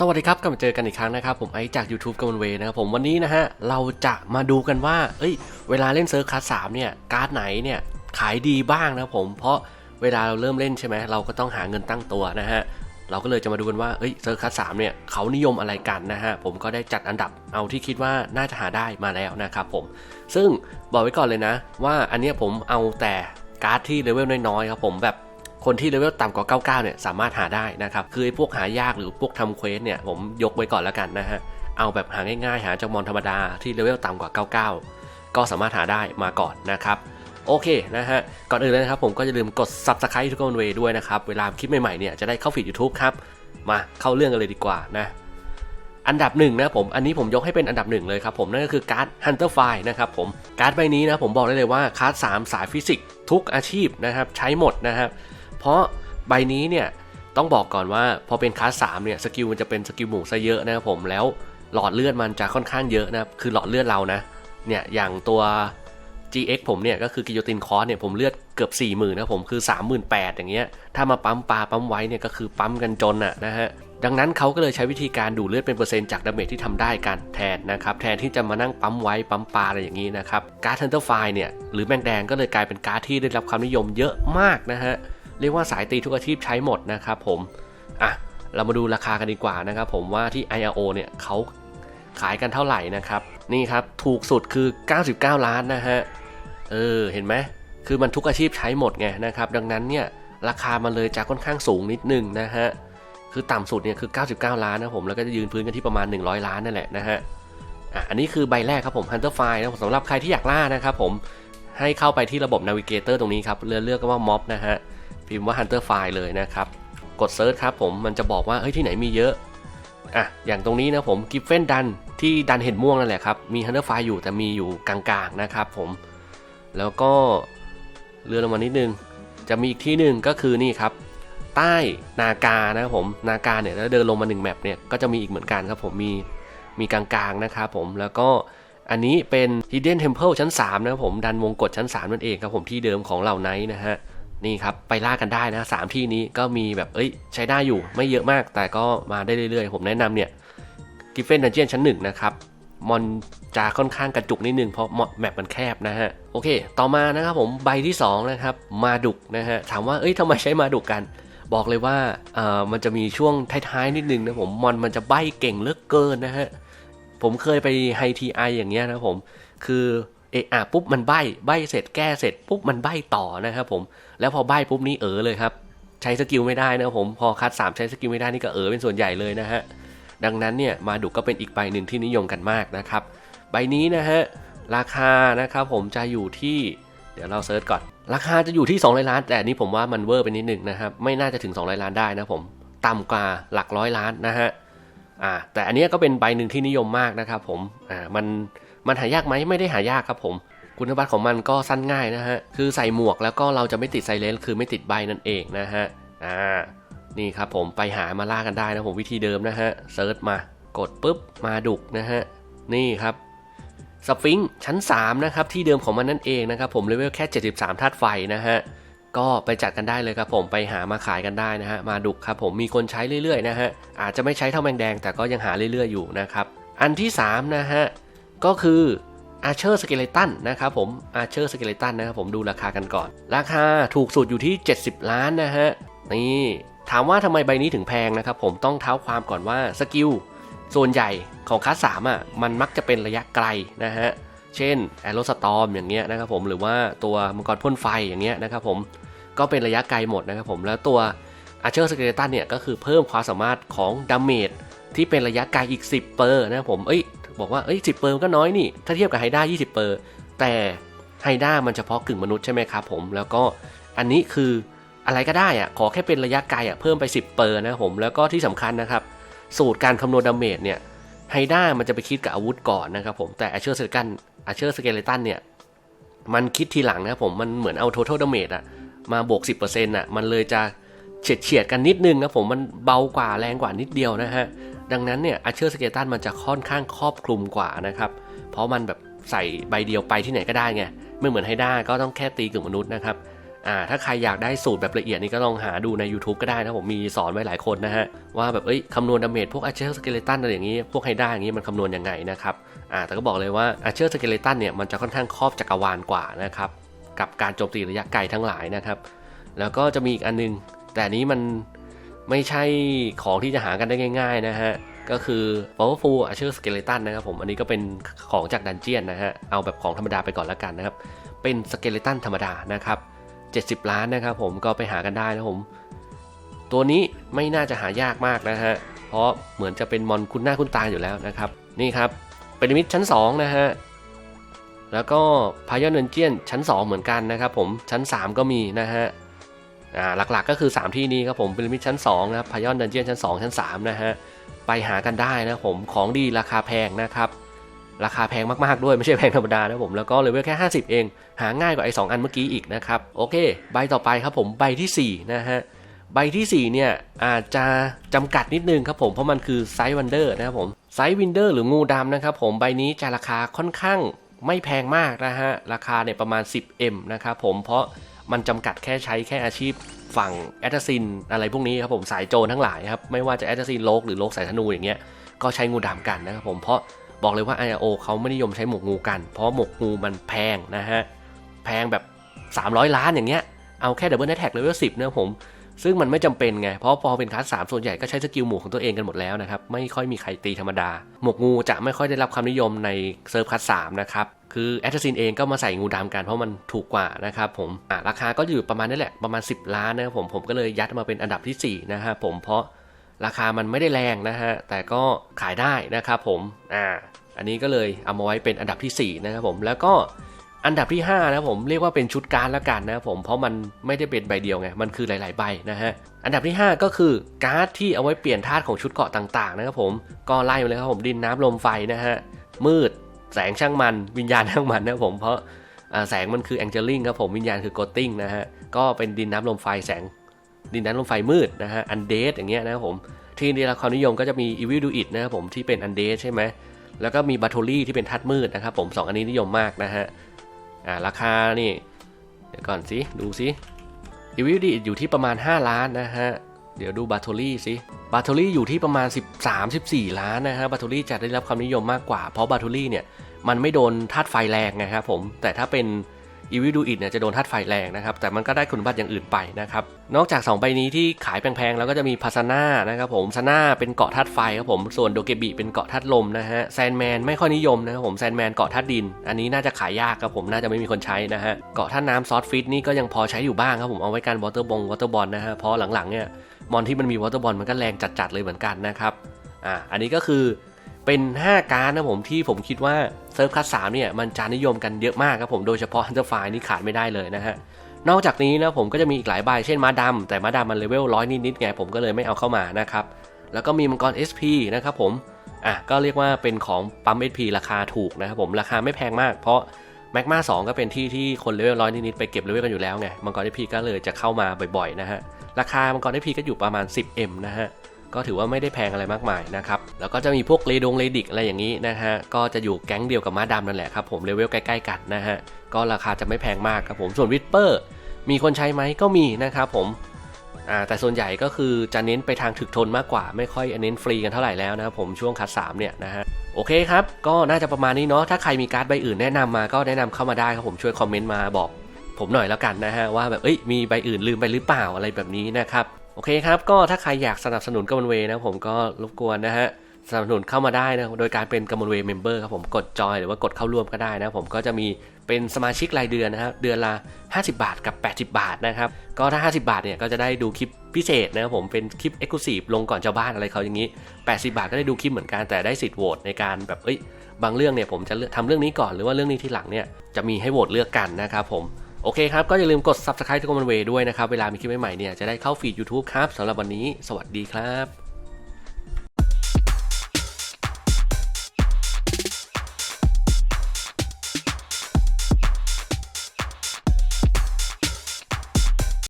สวัสดีครับกลับมาเจอกันอีกครั้งนะครับ ผมไอจาก YouTube กำมลเวนะครับผมวันนี้นะฮะ เราจะมาดูกันว่า เอ้ย เวลาเล่นเซิร์ฟคลาสสามเนี่ย การ์ดไหนเนี่ย ขายดีบ้างนะผม เพราะเวลาเราเริ่มเล่นใช่ไหมเราก็ต้องหาเงินตั้งตัวนะฮะ เราก็เลยจะมาดูกันว่า เอ้ยเซิร์ฟคลาสสามเนี่ย เขานิยมอะไรกันนะฮะ ผมก็ได้จัดอันดับเอาที่คิดว่าน่าจะหาได้มาแล้วนะครับผม ซึ่งบอกไว้ก่อนเลยนะ ว่าอันนี้ผมเอาแต่การ์ดที่เลเวลน้อยๆครับผมแบบ คนที่เลเวลต่ำกว่า 99 เนี่ยสามารถหาได้นะครับ คือพวกหายากหรือพวกทำเควสเนี่ยผมยกไว้ก่อนแล้วกันนะฮะ เอาแบบหาง่ายๆ หาจากมอนธรรมดาที่เลเวลต่ำกว่า 99 ก็สามารถหาได้มาก่อนนะครับโอเคนะฮะ ก่อนอื่นเลยนะครับผมก็อย่าลืมกด subscribe ทุกคนเวด้วยนะครับ เวลาคลิปใหม่ๆเนี่ยจะได้เข้าฟีด YouTube ครับ มาเข้าเรื่องกันเลยดีกว่านะ อันดับหนึ่งนะผม อันนี้ผมยกให้เป็นอันดับหนึ่งเลยครับผม นั่นก็คือการ์ด Hunter File นะครับผม การ์ดใบนี้นะผมบอกได้เลยว่าคลาส3สายฟิสิกส์ทุกอาชีพนะครับใช้หมดนะครับ เพราะใบนี้เนี่ยต้องบอกก่อนว่าพอเป็นคลาสสามเนี่ยสกิลมันจะเป็นสกิลหมู่ซะเยอะนะครับผมแล้วหลอดเลือดมันจะค่อนข้างเยอะนะคือหลอดเลือดเรานะเนี่ยอย่างตัว GX ผมเนี่ยก็คือกิโยตินคอร์สเนี่ยผมเลือดเกือบ 4 0,000นะผมคือ 38,000อย่างเงี้ยถ้ามาปั๊มปลาปั๊มไว้เนี่ยก็คือปั๊มกันจนอะนะฮะดังนั้นเขาก็เลยใช้วิธีการดูดเลือดเป็นเปอร์เซ็นต์จากดาเมจที่ทำได้กันแทนนะครับแทนที่จะมานั่งปั๊มไว้ปั๊มปลาอะไรอย่างนี้นะครับการ์ดเทนเตอร์ไฟเนี่ยหรือแมงแดงก็เลยกลายเป็นการ์ดที่ได้รับความนิยมเยอะมากนะฮะ เรียกว่าสายตีทุกอาชีพใช้หมดนะครับผมอะเรามาดูราคากันดีกว่านะครับผมว่าที่ IRO เนี่ยเขาขายกันเท่าไหร่นะครับ นี่ครับถูกสุดคือ 99 ล้านนะฮะเออเห็นไหมคือมันทุกอาชีพใช้หมดไงนะครับ ดังนั้นเนี่ยราคามันเลยจะค่อนข้างสูงนิดนึงนะฮะคือต่ำสุดเนี่ยคือ 99 ล้านนะผมแล้วก็จะยืนพื้นกันที่ประมาณ 100 ล้านนั่นแหละนะฮะอะอันนี้คือใบแรกครับผม Hunter File นะสำหรับใครที่อยากล่านะครับผมให้เข้าไปที่ระบบ Navigator ตรงนี้ครับเลือกเลือกว่า Mob นะฮะ พิมพ์ว่า Hunter File เลยนะครับ กดเซิร์ชครับผมมันจะบอกว่าเฮ้ยที่ไหนมีเยอะอะอย่างตรงนี้นะผมกิฟเฟนดันที่ดันเห็ดม่วงนั่นแหละครับ มี Hunter File อยู่แต่มีอยู่กลางๆนะครับผม แล้วก็เลื่อนลงมานิดนึง จะมีอีกที่หนึ่งก็คือนี่ครับ ใต้นากานะครับผมนากาเนี่ยแล้วเดินลงมา1แมปเนี่ยก็จะมีอีกเหมือนกันครับผมมีมีกลางๆนะครับผมแล้วก็อันนี้เป็น Hidden Temple ชั้น 3 นะครับผมดันวงกฏชั้น 3 นั่นเองครับผมที่เดิมของเหล่าไนท์นะฮะ นี่ครับไปล่ากันได้นะสามที่นี้ก็มีแบบเอ้ยใช้ได้อยู่ไม่เยอะมาก แต่ก็มาได้เรื่อยๆ ผมแนะนำเนี่ยกิฟเฟนดันเจียนชั้นหนึ่งนะครับมอนจะค่อนข้างกระจุกนิดนึงเพราะแมปมันแคบนะฮะโอเค ต่อมานะครับผมใบที่2นะครับมาดุกนะฮะถามว่าเอ้ยทำไมใช้มาดุกกัน บอกเลยว่าเอ่อมันจะมีช่วงท้ายๆนิดนึงนะผมมอนมันจะใบเก่งเลือกเกินนะฮะผมเคยไปไฮทีไออย่างเงี้ยนะผมคือ เอะอะปุ๊บมันใบใบเสร็จแก้เสร็จปุ๊บมันใบต่อนะครับผมแล้วพอใบปุ๊บนี้เออเลยครับ ใช้สกิลไม่ได้นะครับผมพอคัด3ใช้สกิลไม่ได้นี่ก็เออเป็นส่วนใหญ่เลยนะฮะดังนั้นเนี่ยมาดุก็เป็นอีกใบหนึ่งที่นิยมกันมากนะครับ ใบนี้นะฮะราคานะครับผมจะอยู่ที่เดี๋ยวเราเซิร์ชก่อน ราคาจะอยู่ที่200ล้าน แต่นี้ผมว่ามันเวอร์ไปนิดหนึ่งนะครับไม่น่าจะถึง200ล้านได้นะผมต่ำกว่าหลักร้อยล้านนะฮะอ่าแต่อันนี้ก็เป็นใบหนึ่งที่นิยมมากนะครับผมอ่ามัน มันหายากไหมไม่ได้หายากครับผมคุณสมบัติของมันก็สั้นง่ายนะฮะ คือใส่หมวกแล้วก็เราจะไม่ติดไซเลนคือไม่ติดใบนั่นเองนะฮะ อ่า นี่ครับผมไปหามาล่ากันได้นะผมวิธีเดิมนะฮะ เซิร์ชมา กดปุ๊บมาดุกนะฮะ นี่ครับ สฟิงชั้น 3 นะครับ ที่เดิมของมันนั่นเองนะครับผมเลเวลแค่ 73ธาตุไฟนะฮะ ก็ไปจัดกันได้เลยครับผมไปหามาขายกันได้นะฮะ มาดุกครับผมมีคนใช้เรื่อยๆนะฮะ อาจจะไม่ใช้เท่าแมงแดงแต่ก็ยังหาเรื่อยๆอยู่นะครับ อันที่3นะฮะ ก็คืออาเชอร์สเกเลตันนะครับผมอาเชอร์สเกเลตันนะครับผมดูราคากันก่อน ราคาถูกสุดอยู่ที่ 70 ล้านนะฮะ นี่ถามว่าทำไมใบนี้ถึงแพงนะครับผมต้องเท้าความก่อนว่าสกิลส่วนใหญ่ของคัสสามอะมันมักจะเป็นระยะไกลนะฮะ เช่นแอโรสตอมอย่างเงี้ยนะครับผมหรือว่าตัวมังกรพ่นไฟอย่างเงี้ยนะครับผมก็เป็นระยะไกลหมดนะครับผมแล้วตัว Archer Skeleton เนี่ยก็คือเพิ่มความสามารถของดาเมจที่เป็นระยะไกลอีก 10 เปอร์นะครับผมเอ้ย บอกว่าเอ้ย10เปอร์ก็น้อยนี่ ถ้าเทียบกับไฮด้า20 เปอร์ แต่ไฮด้ามันเฉพาะกึ่งมนุษย์ใช่ไหมครับผม แล้วก็อันนี้คืออะไรก็ได้อะขอแค่เป็นระยะไกลอะเพิ่มไป 10 เปอร์นะผม แล้วก็ที่สำคัญนะครับ สูตรการคำนวณดาเมจเนี่ยไฮด้ามันจะไปคิดกับอาวุธก่อนนะครับผม แต่ Archer Skeleton Archer Skeleton เนี่ยมันคิดทีหลังนะครับผม มันเหมือนเอา total damage อะมาบวก 10%น่ะ มันเลยจะ เฉียดเฉียดกันนิดนึงนะผมมันเบากว่าแรงกว่านิดเดียวนะฮะ ดังนั้นเนี่ยอาเชอร์สเกตันมันจะค่อนข้างครอบคลุมกว่านะครับ เพราะมันแบบใส่ใบเดียวไปที่ไหนก็ได้ไงไม่เหมือนไฮด้าก็ต้องแค่ตีกึ่งมนุษย์นะครับอ่าถ้าใครอยากได้สูตรแบบละเอียดนี่ก็ลองหาดูใน YouTube ก็ได้นะผมมีสอนไว้หลายคนนะฮะ ว่าแบบเอ้ยคำนวณดาเมจพวกอาเชอร์สเกเลตันอะไรอย่างนี้ พวกไฮด้าอย่างนี้มันคำนวณยังไงนะครับอ่าแต่ก็บอกเลยว่าอาเชอร์สเกเลตันเนี่ยมันจะค่อนข้างครอบจักรวาลกว่านะครับกับการโจมตีระยะไกลทั้งหลายนะครับแล้วก็จะมีอีกอันนึง แต่อันนี้มันไม่ใช่ของที่จะหากันได้ง่าย ๆ นะฮะ ก็คือ powerful archer skeleton นะครับผม อันนี้ก็เป็นของจากดันเจียนนะฮะ เอาแบบของธรรมดาไปก่อนแล้วกันนะครับ เป็นสเกเลตันธรรมดานะครับ 70 ล้านนะครับผม ก็ไปหากันได้นะผม ตัวนี้ไม่น่าจะหายากมากนะฮะ เพราะเหมือนจะเป็นมอนคุณหน้าคุณตาอยู่แล้วนะครับ นี่ครับ เป็นมิดชั้น 2 นะฮะ แล้วก็พายอนเนเจียนชั้น 2 เหมือนกันนะครับผม ชั้น 3 ก็มีนะฮะ อ่าหลักๆก็คือ 3 ที่นี้ครับผมพีระมิดชั้น2นะครับพายอนเดนเจียนชั้น 2 ชั้น3นะฮะไปหากันได้นะผมของดีราคาแพงนะครับราคาแพงมากๆด้วยไม่ใช่แพงธรรมดานะผมแล้วก็เลเวลแค่ 50 เอง หาง่ายกว่าไอ้2อันเมื่อกี้อีกนะครับโอเค ใบต่อไปครับผมใบทีสี่4นะฮะใบทีสี่4เนี่ยอาจจะจำกัดนิดนึงครับผมเพราะมันคือไซส์วันเดอร์นะครับผมไซส์วินเดอร์หรืองูดำนะครับผมใบนี้จะราคาค่อนข้างไม่แพงมากนะฮะราคาเนี่ยประมาณ 10M นะครับผมเพราะ มันจำกัดแค่ใช้แค่อาชีพฝั่งแอตซินอะไรพวกนี้ครับผมสายโจรทั้งหลายครับไม่ว่าจะแอตซินโลกหรือโลกสายธนูอย่างเงี้ยก็ใช้งูดำกันนะครับผมเพราะบอกเลยว่า IRO เขาไม่นิยมใช้หมวกงูกัน เพราะหมวกงูมันแพงนะฮะแพงแบบ 300 ล้านอย่างเงี้ยเอาแค่ดับเบิลแท็กเลเวลสิบเนะครับผม ซึ่งมันไม่จำเป็นไง เพราะพอเป็นคลาสสามส่วนใหญ่ก็ใช้สกิลหมวกของตัวเองกันหมดแล้วนะครับ ไม่ค่อยมีใครตีธรรมดา หมวกงูจะไม่ค่อยได้รับความนิยมในเซิร์ฟคลาสสามนะครับ คือแอตซินเองก็มาใส่งูดำกันเพราะมันถูกกว่านะครับผมอะราคาก็อยู่ประมาณนี้แหละประมาณ 10 ล้านนะครับผมผมก็เลยยัดมาเป็นอันดับที่4นะครับผมเพราะราคามันไม่ได้แรงนะฮะแต่ก็ขายได้นะครับผมอ่าอันนี้ก็เลยเอามาไว้เป็นอันดับที่4นะครับผมแล้วก็อันดับที่5นะครับผมเรียกว่าเป็นชุดการ์ดแล้วกันนะครับผมเพราะมันไม่ได้เป็นใบเดียวไงมันคือหลาย ๆ ใบนะฮะอันดับที่ 5 ก็คือการ์ดที่เอาไว้เปลี่ยนธาตุของชุดเกาะต่าง ๆ นะครับผมก็ไล่มาเลยครับผมดินน้ำลมไฟนะฮะมืด แสงช่างมันวิญญาณช่างมันนะผมเพราะาแสงมันคือแองเจลิงครับผมวิญญาณคือโกตติ้งนะฮะก็เป็นดินน้ำลมไฟแสง ดินน้ำลมไฟมืดนะฮะอันเดสอย่างเงี้ยนะครับผมที่ในละครนิยมก็จะมีอีวิลดูอิดนะครับผมที่เป็นอันเดสใช่ไหมแล้วก็มีบัตโทลี่ที่เป็นธาตุมืดนะครับผมสองอันนี้นิยมมากนะฮะอ่าราคานี่เดี๋ยวก่อนสิดูสิอีวิดีอยู่ที่ประมาณ 5 ล้านนะฮะ เดี๋ยวดูบา t ทลี่สิบา t ทลี่อยู่ที่ประมาณ 13-14 ล้านนะฮะบา t ทลี่จะได้รับความนิยมมากกว่า เพราะบา t ทลี่เนี่ยมันไม่โดนธาตุไฟแรงนะครับผม แต่ถ้าเป็นอีวิดูอิดเนี่ยจะโดนธาตุไฟแรงนะครับ แต่มันก็ได้คุณบัติอย่างอื่นไปนะครับ นอกจาก 2 ใบนี้ที่ขายแพงๆ แล้วก็จะมีพาซาน่านะครับผมซาน่าเป็นเกาะธาตุไฟครับผม ส่วนโดเกบิเป็นเกาะธาตุลมนะฮะ แซนแมนไม่ค่อยนิยมนะครับผม แซนแมนเกาะธาตุดิน อันนี้น่าจะขายยากครับผม น่าจะไม่มีคนใช้นะฮะ เกาะธาตุน้ำซอสฟิตนี่ก็ยังพอใช้อยู่บ้างครับผม เอาไว้การวอเตอร์บงวอเตอร์บอลนะฮะ เพราะหลังๆเนี่ย มอนที่มันมีวอเตอร์บอลมันก็แรงจัดๆเลยเหมือนกันนะครับอ่าอันนี้ก็คือเป็น 5 การ์ดนะผมที่ผมคิดว่าเซิร์ฟคัสสามเนี่ยมันจะนิยมกันเยอะมากครับผมโดยเฉพาะฮันเตอร์ไฟนี่ขาดไม่ได้เลยนะฮะนอกจากนี้นะผมก็จะมีอีกหลายใบเช่นม้าดำแต่ม้าดำมันเลเวลร้อยนิดๆไงผมก็เลยไม่เอาเข้ามานะครับแล้วก็มีมังกร SP นะครับผมอะก็เรียกว่าเป็นของปั๊ม SP ราคาถูกนะครับผมราคาไม่แพงมาก เพราะ แมกมา2ก็เป็นที่ที่คนเลเวลร้อยนิดๆไปเก็บเลเวลกันอยู่แล้วไงมังกร SP ก็เลยจะเข้ามาบ่อยๆนะฮะราคามังกร SP ก็อยู่ประมาณ 10M นะฮะก็ถือว่าไม่ได้แพงอะไรมากมายนะครับ แล้วก็จะมีพวกเลดงเลดิกอะไรอย่างนี้นะฮะ ก็จะอยู่แก๊งเดียวกับม้าดำนั่นแหละครับผมเลเวลใกล้ๆกันนะฮะ ก็ราคาจะไม่แพงมากครับผม ส่วนวิสเปอร์มีคนใช้ไหมก็มีนะครับผม อ่าแต่ส่วนใหญ่ก็คือจะเน้นไปทางถึกทนมากกว่า ไม่ค่อยเน้นฟรีกันเท่าไหร่แล้วนะครับผมช่วงคัด3เนี่ยนะฮะ โอเคครับ ก็น่าจะประมาณนี้เนาะถ้าใครมีการ์ดใบอื่นแนะนำมาก็แนะนำเข้ามาได้ครับผมช่วยคอมเมนต์มาบอก ผมหน่อยแล้วกันนะฮะว่าแบบเอ้ยมีใบอื่นลืมไปหรือเปล่าอะไรแบบนี้นะครับโอเคครับก็ถ้าใครอยากสนับสนุนกัมลเวนะผมก็รบกวนนะฮะ สนับสนุนเข้ามาได้นะโดยการเป็นกำมลเวเมมเบอร์ครับผมกดจอยหรือว่ากดเข้าร่วมก็ได้นะผมก็จะมีเป็นสมาชิกรายเดือนนะครับเดือนละ 50 บาทกับ 80 บาทนะครับก็ถ้า 50 บาทเนี่ยก็จะได้ดูคลิปพิเศษนะครับผมเป็นคลิป e x c l u s i v e ลงก่อนชาวบ้านอะไรเขาอย่างนี้ 80 บาทก็ได้ดูคลิปเหมือนกันแต่ได้สิทธิ์โหวตในการแบบเอ้ยบางเรื่องเนี่ยผมจะเลือกทำเรื่องนี้ก่อนหรือว่าเรื่องนี้ทีหลังเนี่ยจะมีให้โหวตเลือกกันนะครับผมโอเคครับ ก็อย่าลืมกด subscribe ทุกคนเวด้วยนะครับ เวลามีคลิปใหม่ๆเนี่ยจะได้เข้าฟีด YouTube ครับสำหรับวันนี้ สวัสดีครับ